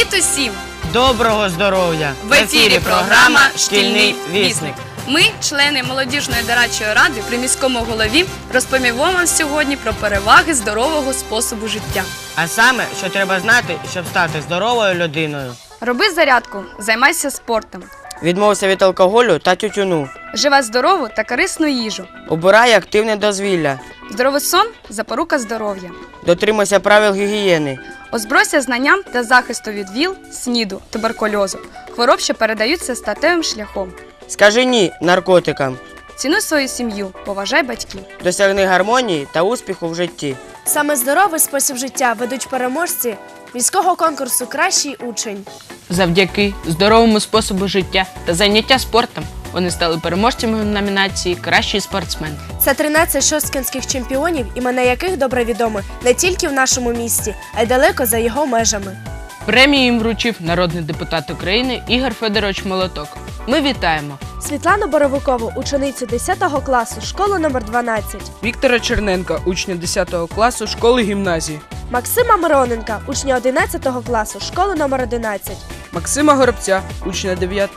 Привіт усім! Доброго здоров'я! В ефірі програма Шкільний вісник. Ми, члени молодіжної дорадчої ради при міському голові, розповімо вам сьогодні про переваги здорового способу життя. А саме, що треба знати, щоб стати здоровою людиною. Роби зарядку, займайся спортом, Відмовся від алкоголю та тютюну. живе здорову та корисну їжу. Обирай активне дозвілля. Здоровий сон запорука здоров'я. Дотримуйся правил гігієни. Озбройся знанням та захисту від ВІЛ, СНІДу, туберкульозу, хвороб, що передаються статевим шляхом. Скажи ні наркотикам. Цінуй свою сім'ю, поважай батьків. Досягни гармонії та успіху в житті. Саме здоровий спосіб життя ведуть переможці міського конкурсу Кращий учень. Завдяки здоровому способу життя та заняття спортом вони стали переможцями в номінації Кращий спортсмен. Це 13 шосткінських чемпіонів, імена яких добре відомо не тільки в нашому місті, а й далеко за його межами. Премію їм вручив народний депутат України Ігор Федорович Молоток. Ми вітаємо Світлану Боровикову, ученицю 10 класу, школи номер 12 Віктора Черненка, учня 10 класу школи гімназії. Максима Мироненка, учня 11 класу, школи номер 11 Максима Горобця, учня 9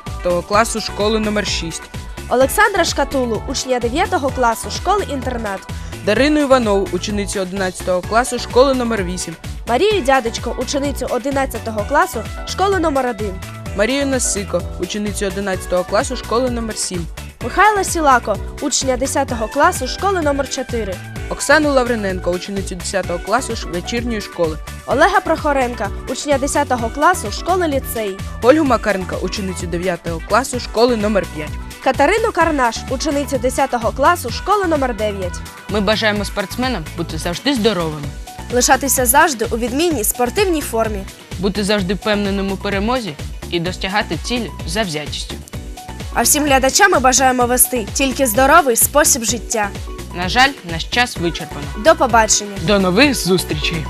класу школи номер 6. Олександра Шкатулу, учня 9 класу, школи-інтернат. Дарину Іванову, ученицю 11 класу школи номер 8. Марію Дядечко, ученицю 11 класу, школи номер 1 Марію Насико, ученицю 11 класу школи номер 7. Михайло Сілако, учня 10 класу, школи номер 4 Оксану Лавриненко, ученицю 10 класу вечірньої школи. Олега Прохоренка, учня 10 класу, школи ліцей. Ольгу Макаренка, ученицю 9 класу школи номер 5. Катерину Карнаш, ученицю 10 класу, школи номер 9 Ми бажаємо спортсменам бути завжди здоровими, Лишатися завжди у відмінній спортивній формі. бути завжди впевненим у перемозі і досягати цілі завзятістю. А всім глядачам ми бажаємо вести тільки здоровий спосіб життя. На жаль, наш час вичерпано. До побачення! До нових зустрічей!